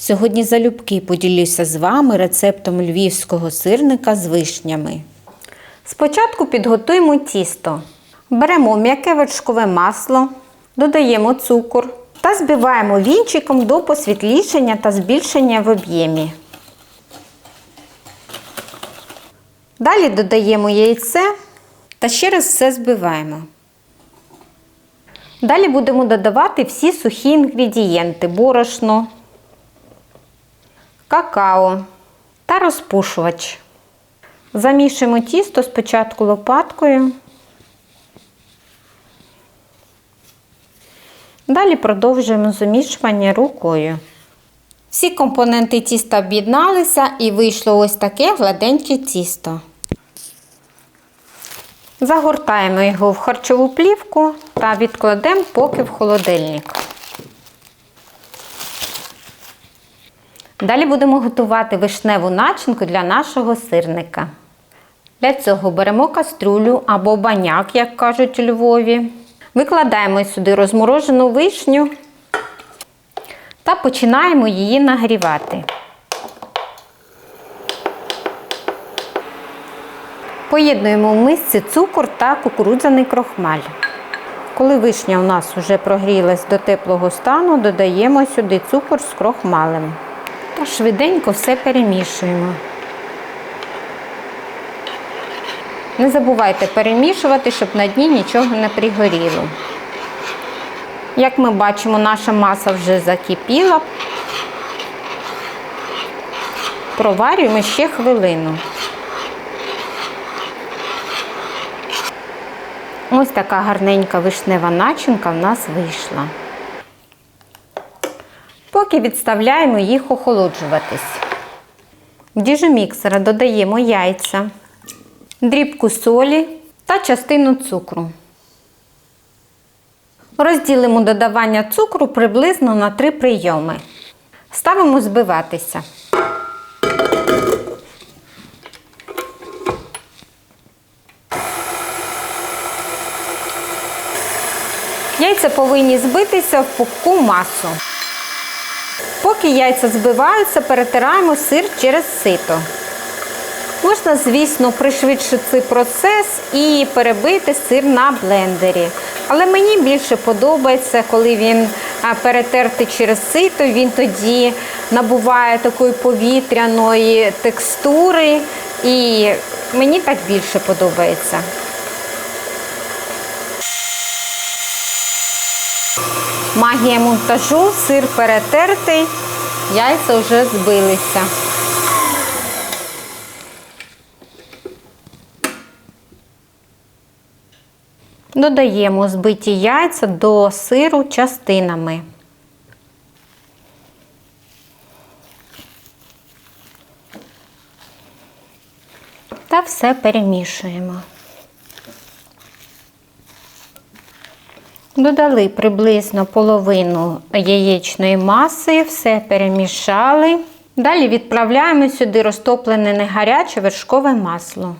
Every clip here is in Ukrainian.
Сьогодні залюбки поділюся з вами рецептом львівського сирника з вишнями. Спочатку підготуємо тісто. Беремо м'яке вершкове масло, додаємо цукор та збиваємо вінчиком до посвітлішення та збільшення в об'ємі. Далі додаємо яйце та ще раз все збиваємо. Далі будемо додавати всі сухі інгредієнти: борошно, какао та розпушувач. Замішуємо тісто спочатку лопаткою. Далі продовжуємо замішування рукою. Всі компоненти тіста об'єдналися і вийшло ось таке гладеньке тісто. Загортаємо його в харчову плівку та відкладемо поки в холодильник. Далі будемо готувати вишневу начинку для нашого сирника. Для цього беремо кастрюлю або баняк, як кажуть у Львові. Викладаємо сюди розморожену вишню та починаємо її нагрівати. Поєднуємо в мисці цукор та кукурудзяний крохмаль. Коли вишня у нас вже прогрілась до теплого стану, додаємо сюди цукор з крохмалем. Швиденько все перемішуємо. Не забувайте перемішувати, щоб на дні нічого не пригоріло. Як ми бачимо, наша маса вже закипіла. Проварюємо ще хвилину. Ось така гарненька вишнева начинка в нас вийшла. Поки відставляємо їх охолоджуватись. В діжу міксера додаємо яйця, дрібку солі та частину цукру. Розділимо додавання цукру приблизно на 3 прийоми. Ставимо збиватися. Яйця повинні збитися в пухку масу. Поки яйця збиваються, перетираємо сир через сито. Можна, звісно, пришвидшити процес і перебити сир на блендері. Але мені більше подобається, коли він перетертий через сито, він тоді набуває такої повітряної текстури, і мені так більше подобається. Магія монтажу, сир перетертий, яйця вже збилися. Додаємо збиті яйця до сиру частинами. Та все перемішуємо. Додали приблизно половину яєчної маси, все перемішали. Далі відправляємо сюди розтоплене не гаряче вершкове масло.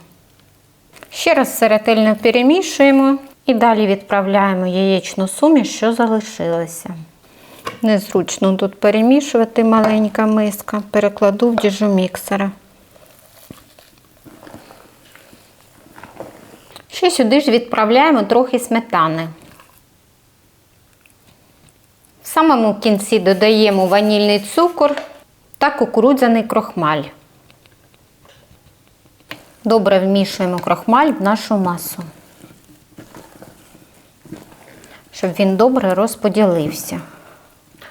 Ще раз все ретельно перемішуємо і далі відправляємо яєчну суміш, що залишилася. Незручно тут перемішувати маленька миска, перекладу в діжу міксера. Ще сюди ж відправляємо трохи сметани. Самому кінці додаємо ванільний цукор та кукурудзяний крохмаль. Добре вмішуємо крохмаль в нашу масу, щоб він добре розподілився.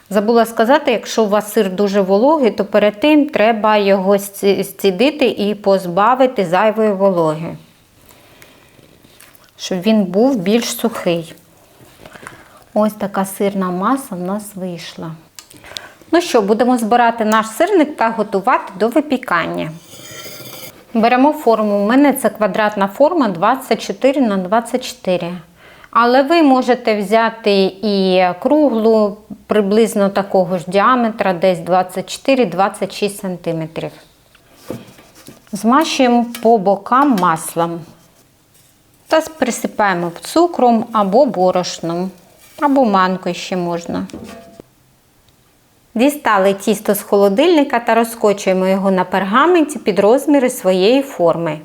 Забула сказати, якщо у вас сир дуже вологий, то перед тим треба його зцідити і позбавити зайвої вологи, щоб він був більш сухий. Ось така сирна маса в нас вийшла. Ну що, будемо збирати наш сирник та готувати до випікання. Беремо форму. У мене це квадратна форма 24 на 24. Але ви можете взяти і круглу, приблизно такого ж діаметра, десь 24-26 см. Змащуємо по бокам маслом та присипаємо цукром або борошном, або манкою ще можна. Дістали тісто з холодильника та розкочуємо його на пергаменті під розміри своєї форми.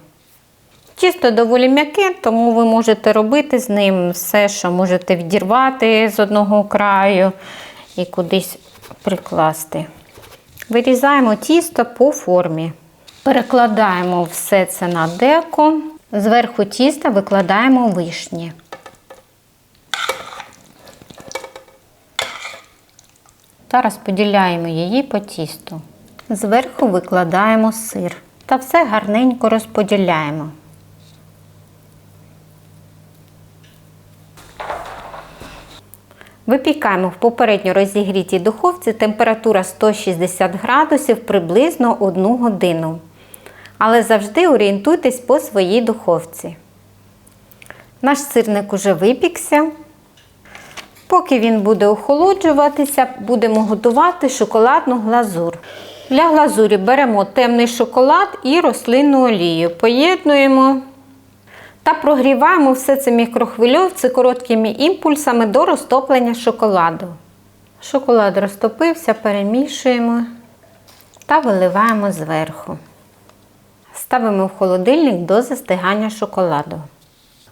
Тісто доволі м'яке, тому ви можете робити з ним все, що можете відірвати з одного краю і кудись прикласти. Вирізаємо тісто по формі. Перекладаємо все це на деко. Зверху тіста викладаємо вишні. Та розподіляємо її по тісту. Зверху викладаємо сир та все гарненько розподіляємо. Випікаємо в попередньо розігрітій духовці температура 160 градусів приблизно 1 годину. Але завжди орієнтуйтесь по своїй духовці. Наш сирник уже випікся. Поки він буде охолоджуватися, будемо готувати шоколадну глазур. Для глазурі беремо темний шоколад і рослинну олію. Поєднуємо та прогріваємо все це мікрохвильовці короткими імпульсами до розтоплення шоколаду. Шоколад розтопився, перемішуємо та виливаємо зверху. Ставимо в холодильник до застигання шоколаду.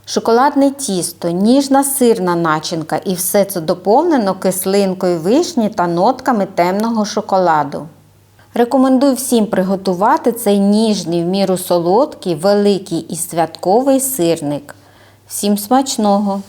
Шоколадне тісто, ніжна сирна начинка і все це доповнено кислинкою вишні та нотками темного шоколаду. Рекомендую всім приготувати цей ніжний, в міру солодкий, великий і святковий сирник. Всім смачного!